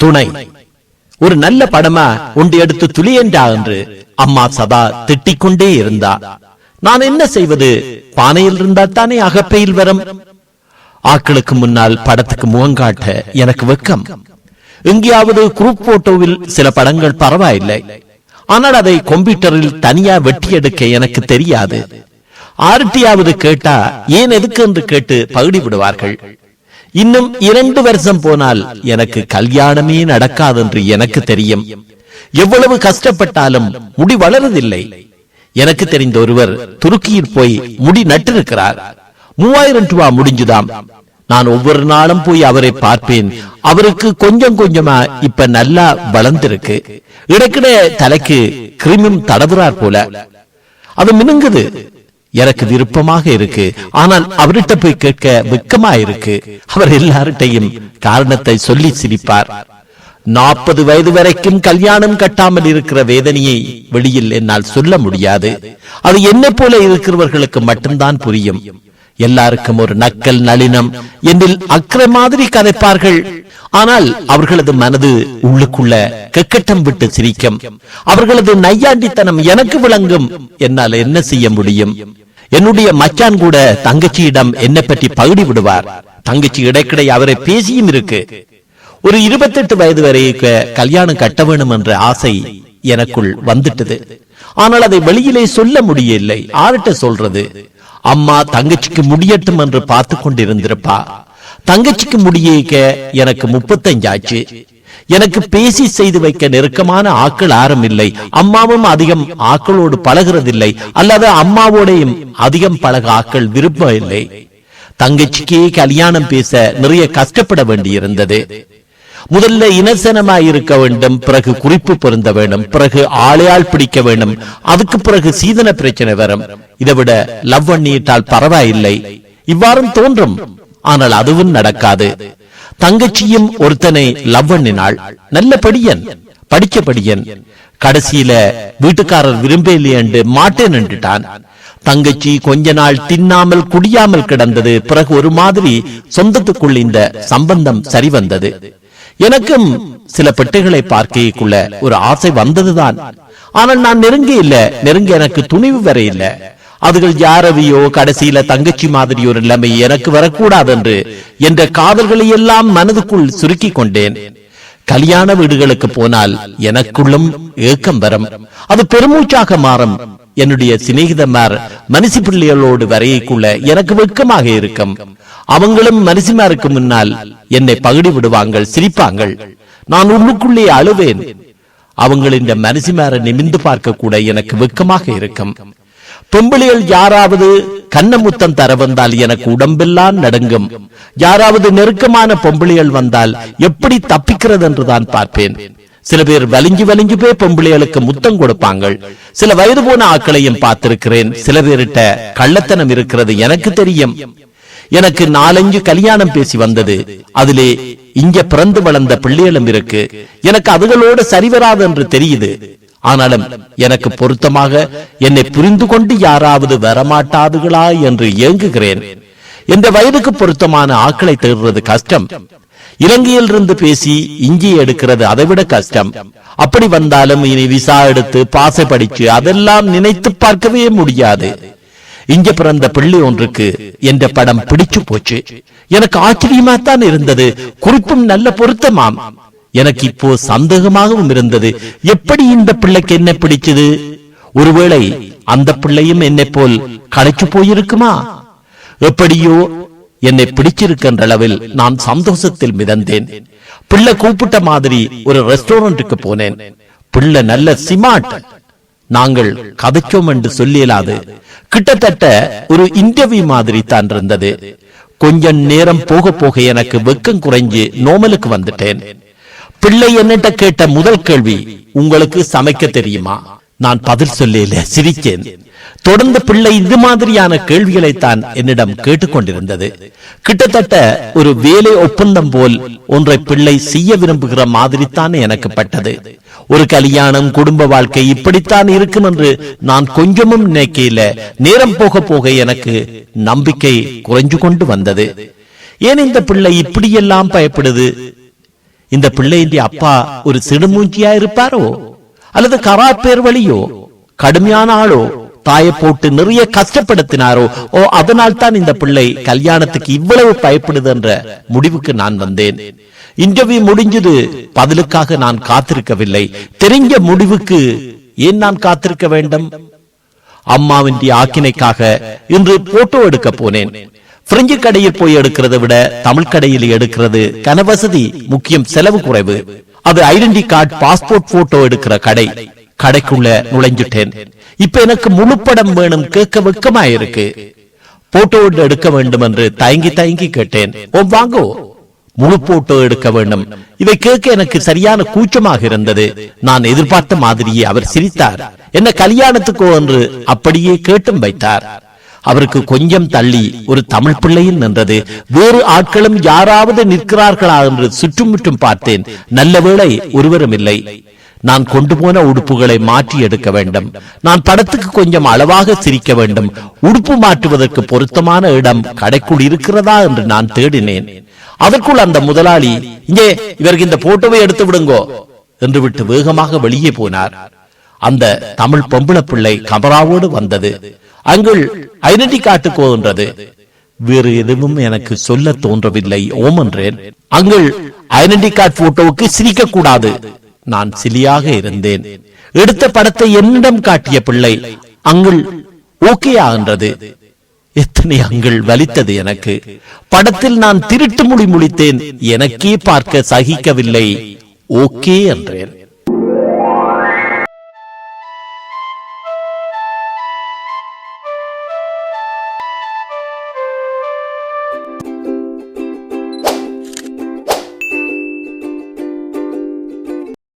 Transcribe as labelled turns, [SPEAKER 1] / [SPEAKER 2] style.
[SPEAKER 1] துணை. ஒரு நல்ல படமா உண்டு எடுத்து துளியண்டா என்று அம்மா சதா திட்டிக்கொண்டே இருந்தா. நான் என்ன செய்வது? பானையில் இருந்தால் தானே அகப்பையில் வரும். ஆக்களுக்கு முன்னால் படத்துக்கு முகங்காட்ட எனக்கு வெக்கம். எங்கேயாவது குரூப் போட்டோவில் சில படங்கள் பரவாயில்லை. ஆனால் அதை கம்ப்யூட்டரில் தனியா வெட்டி எடுக்க எனக்கு தெரியாது. ஆர்டியாவது கேட்டா ஏன் எதுக்கு? என்று கேட்டு பகுடி விடுவார்கள். இன்னும் இரண்டு வருஷம் போனால் எனக்கு கல்யாணமே நடக்காது என்று எனக்கு தெரியும். எவ்வளவு கஷ்டப்பட்டாலும் முடி வளரதில்லை. எனக்கு தெரிந்த ஒருவர் துருக்கியில் போய் முடி நட்டிருக்கிறார். மூவாயிரம் ரூபாய் முடிஞ்சுதாம். நான் ஒவ்வொரு நாளும் போய் அவரை பார்ப்பேன். அவருக்கு கொஞ்சம் கொஞ்சமா இப்ப நல்லா வளர்ந்திருக்கு. இடக்கிட தலைக்கு கிருமியும் தடவுறார் போல. அது மினுங்குது. எனக்கு விருப்பமாக இருக்கு. ஆனால் அவர்கிட்ட போய் கேட்க வெக்கமா இருக்கு அவர் எல்லார்கிட்டையும் காரணத்தை சொல்லி சிரிப்பார். நாற்பது வயது வரைக்கும் கல்யாணம் கட்டாமல் இருக்கிற வேதனையை வெளியில் என்னால் சொல்ல முடியாது. அது என்ன போல இருக்கிறவர்களுக்கு மட்டும்தான் புரியும். எல்லாருக்கும் ஒரு நக்கல் நளினம். என்றில் அக்கறை மாதிரி கதைப்பார்கள். ஆனால் அவர்களது மனது உள்ளுக்குள்ள கெக்கட்டம் விட்டு சிரிக்கும். அவர்களது நையாண்டித்தனம் எனக்கு விளங்கும். என்னால் என்ன செய்ய முடியும்? என்னுடைய மச்சான் கூட தங்கச்சியிடம் என்னை பற்றி பகுடி விடுவார். தங்கச்சி இடைக்கிடை அவரை பேசியும் இருக்கு. ஒரு இருபத்தெட்டு வயது வரை கல்யாணம் கட்ட வேணும் என்ற ஆசை எனக்குள் வந்துட்டது. ஆனால் அதை வெளியிலே சொல்ல முடியவில்லை. ஆர்ட்ட சொல்றது அம்மா தங்கச்சிக்கு முடியட்டும் என்று பார்த்து கொண்டிருந்திருப்பா. தங்கச்சிக்கு முடியேக்க எனக்கு முப்பத்தஞ்சாச்சு எனக்கு பேசி செய்து வைக்க நெருக்கமான ஆக்கள் ஆரம் இல்லை. அம்மாவும் அதிகம் ஆக்களோடு பழகிறதில்லை. அல்லது அம்மாவோடையும் அதிகம் பழக ஆக்கள் விருப்பம் இல்லை தங்கச்சிக்கே கல்யாணம் பேச நிறைய கஷ்டப்பட வேண்டியிருந்தது. முதல்ல இனசனமாய் இருக்க வேண்டும் பிறகு குறிப்பு பொருந்த வேண்டும் பிறகு ஆளையால் பிடிக்க வேண்டும் அதுக்கு பிறகு சீதன பிரச்சனை வரும். இதை விட லவ் பண்ணிட்டால் பரவாயில்லை. இவ்வாறும் தோன்றும். ஆனால் அதுவும் நடக்காது. தங்கச்சியும் ஒருத்தனை லவ் பண்ணினாள் நல்ல படியன் படிச்ச படியன். கடைசியில வீட்டுக்காரர் விரும்பலையண்டு மாட்டேன் என்றுட்டான் தங்கச்சி கொஞ்ச நாள் தின்னாமல் குடியாமல் கிடந்தது. பிறகு ஒரு மாதிரி சொந்தத்துக்குள் இந்த சம்பந்தம் சரி வந்தது எனக்கும் சில பெட்டைகளை பார்க்கைக்குள்ள ஒரு ஆசை வந்ததுதான். ஆனால் நான் நெருங்க இல்ல நெருங்க எனக்கு துணிவு வர இல்ல. அதுகள் யாரவியோ கடைசியில தங்கச்சி மாதிரி ஒரு நிலைமை எனக்கு வரக்கூடாது என்று என்ற காதல்களை எல்லாம் மனதுக்குள் சுருக்கி கொண்டேன். கல்யாண வீடுகளுக்கு போனால் எனக்குள்ளும் ஏக்கம் வரும். அது பெருமூச்சாக மாறும். என்னுடைய சிநேகிதமார் மனுஷி பிள்ளைகளோடு வரையக்குள்ள எனக்கு வெட்கமாக இருக்கும். அவங்களும் மனுஷிமாருக்கு முன்னால் என்னை பகுடி விடுவாங்கள் சிரிப்பாங்கள். நான் உள்ளுக்குள்ளே அழுவேன். அவங்களின் மனசிமார நிமிந்து பார்க்க கூட எனக்கு வெட்கமாக இருக்கும். பொம்பளைகள் யாராவது கண்ணமுத்தம் தர வந்தால் எனக்கு உடம்பெல்லாம் நடுங்கும். யாராவது நெருக்கமான பொம்பளைகள் வந்தால் எப்படி தப்பிக்கிறது என்று தான் பார்ப்பேன். சில பேர் வலிஞ்சு வலிஞ்சு போய் பொம்பளைகளுக்கு முத்தம் கொடுப்பாங்க சில வயது போன ஆக்களையும் பார்த்திருக்கிறேன். சில பேரிட்ட கள்ளத்தனம் இருக்கிறது எனக்கு தெரியும். எனக்கு நாலஞ்சு கல்யாணம் பேசி வந்தது. அதிலே இங்க பிறந்து வளர்ந்த பிள்ளைகளும் இருக்கு. எனக்கு அதுகளோடு சரிவராது என்று தெரியுது. ஆனாலும் எனக்கு பொருத்தமாக என்னை புரிந்து கொண்டு யாராவது வரமாட்டாதுகளா என்று ஏங்குகிறேன். இந்த வயதுக்கு பொருத்தமான ஆக்களை தேடுறது கஷ்டம். இலங்கையில் இருந்து பேசி இஞ்சி எடுக்கிறது அதை விட கஷ்டம். அப்படி வந்தாலும் இனி விசா எடுத்து பாசை படிச்சு அதெல்லாம் நினைத்து பார்க்கவே முடியாது. இங்க பிறந்த பிள்ளை ஒன்றுக்கு என்ற படம் பிடிச்சு போச்சு. எனக்கு ஆச்சரியமா தான் இருந்தது. குறிப்பும் நல்ல பொருத்தமாம். எனக்கு இப்போ சந்தேகமாகவும் இருந்தது. எப்படி இந்த பிள்ளைக்கு என்ன பிடிச்சது? ஒருவேளை அந்த பிள்ளையும் என்னை போல் களைச்சு போயிருக்குமா? எப்படியோ என்னை பிடிச்சிருக்கின்ற அளவில் நான் சந்தோஷத்தில் மிதந்தேன். பிள்ளை கூப்பிட்ட மாதிரி ஒரு ரெஸ்டாரண்ட்டுக்கு போனேன். பிள்ளை நல்ல சிமாட். நாங்கள் கதைச்சோம் என்று சொல்லியலாது. கிட்டத்தட்ட ஒரு இன்டர்வியூ மாதிரி தான் இருந்தது. கொஞ்ச நேரம் போக போக எனக்கு வெக்கம் குறைஞ்சு நோமலுக்கு வந்துட்டேன். பிள்ளை என்னட்ட கேட்ட முதல் கேள்வி உங்களுக்கு சமைக்க தெரியுமா? நான் பதில் சொல்லல சிரிச்சேன் தொடர்ந்து பிள்ளை இது மாதிரியான கேள்விகளை தான் என்னிடம் கேட்டுக்கொண்டிருந்தது. கிட்டத்தட்ட ஒரு வேலை ஒப்பந்தம் போல் ஒன்றை பிள்ளை செய்ய விரும்புகிற மாதிரி தான் எனக்கு பட்டது. ஒரு கல்யாணம் குடும்ப வாழ்க்கை இப்படித்தான் இருக்கும் என்று நான் கொஞ்சமும் நினைக்கல நேரம் போக போக எனக்கு நம்பிக்கை குறைஞ்சு கொண்டு வந்தது. ஏன் இந்த பிள்ளை இப்படியெல்லாம் பயப்படுது? இந்த பிள்ளையின் அப்பா ஒரு சிடுமூஞ்சியா இருப்பாரோ? அல்லது கராப்பேர் வழியோ? கடுமையான ஆளோ? தாயை போட்டு நிறைய கஷ்டப்படுத்தினாரோ? ஓ அதனால் தான் இந்த பிள்ளை கல்யாணத்துக்கு இவ்வளவு பயப்படுது என்ற முடிவுக்கு நான் வந்தேன். இன்டர்வியூ முடிஞ்சது. பதிலுக்காக நான் காத்திருக்கவில்லை. தெரிஞ்ச முடிவுக்கு ஏன் நான் காத்திருக்க வேண்டும்? அம்மாவின் ஆக்கினைக்காக இன்று போட்டோ எடுக்க போனேன். பிரெஞ்சு கடையில் போய் எடுக்கிறத விட தமிழ் கடையில் எடுக்கிறது கனவசதி முக்கியம் செலவு குறைவு. அது ஐடென்டி கார்டு பாஸ்போர்ட் போட்டோ எடுக்கிற கடை. கடைக்குள்ள நுழைஞ்சிட்டேன். இப்ப எனக்கு முழு படம் வேணும் கேட்க வெக்கமாயிருக்கு. போட்டோ எடுக்க வேண்டும் என்று தயங்கி தயங்கி கேட்டேன். ஓ வாங்கோ. முழு போட்டோ எடுக்க வேண்டும். இவை கேட்க எனக்கு சரியான கூச்சமாக இருந்தது. நான் எதிர்பார்த்த மாதிரியே அவர் சிரித்தார். என்ன கல்யாணத்துக்கோ என்று அப்படியே கேட்டும் வைத்தார். அவருக்கு கொஞ்சம் தள்ளி ஒரு தமிழ் பிள்ளையும் நின்றது. வேறு ஆட்களும் யாராவது நிற்கிறார்களா என்று சுற்றுமுற்றும் பார்த்தேன். நல்ல வேளை ஒருவரும் இல்லை. நான் கொண்டு போன உடுப்புகளை மாற்றி எடுக்க வேண்டும். நான் படத்துக்கு கொஞ்சம் அளவாக சிரிக்க வேண்டும். உடுப்பு மாற்றுவதற்கு பொருத்தமான இடம் கடைக்குள் இருக்கிறதா என்று நான் தேடினேன். அதற்குள் அந்த முதலாளி இங்கே இவருக்கு இந்த போட்டோவை எடுத்து விடுங்கோ என்று விட்டு வேகமாக வெளியே போனார். அந்த தமிழ் பொம்பளை பிள்ளை கமராவோடு வந்தது. அங்குள் ஐடென்டி கார்டு என்றது வேறு எதுவும் எனக்கு சொல்ல தோன்றவில்லை ஓம் என்றேன். அங்குள் ஐடென்டி கார்டு போட்டோவுக்கு சிரிக்க கூடாது நான் சிலியாக இருந்தேன். எடுத்த படத்தை என்னிடம் காட்டிய பிள்ளை அங்குள் ஓகேயா என்றது. எத்தனை அங்கள் வலித்தது எனக்கு. படத்தில் நான் திருட்டு மொழி முழித்தேன். எனக்கே பார்க்க சகிக்கவில்லை. ஓகே என்றேன்.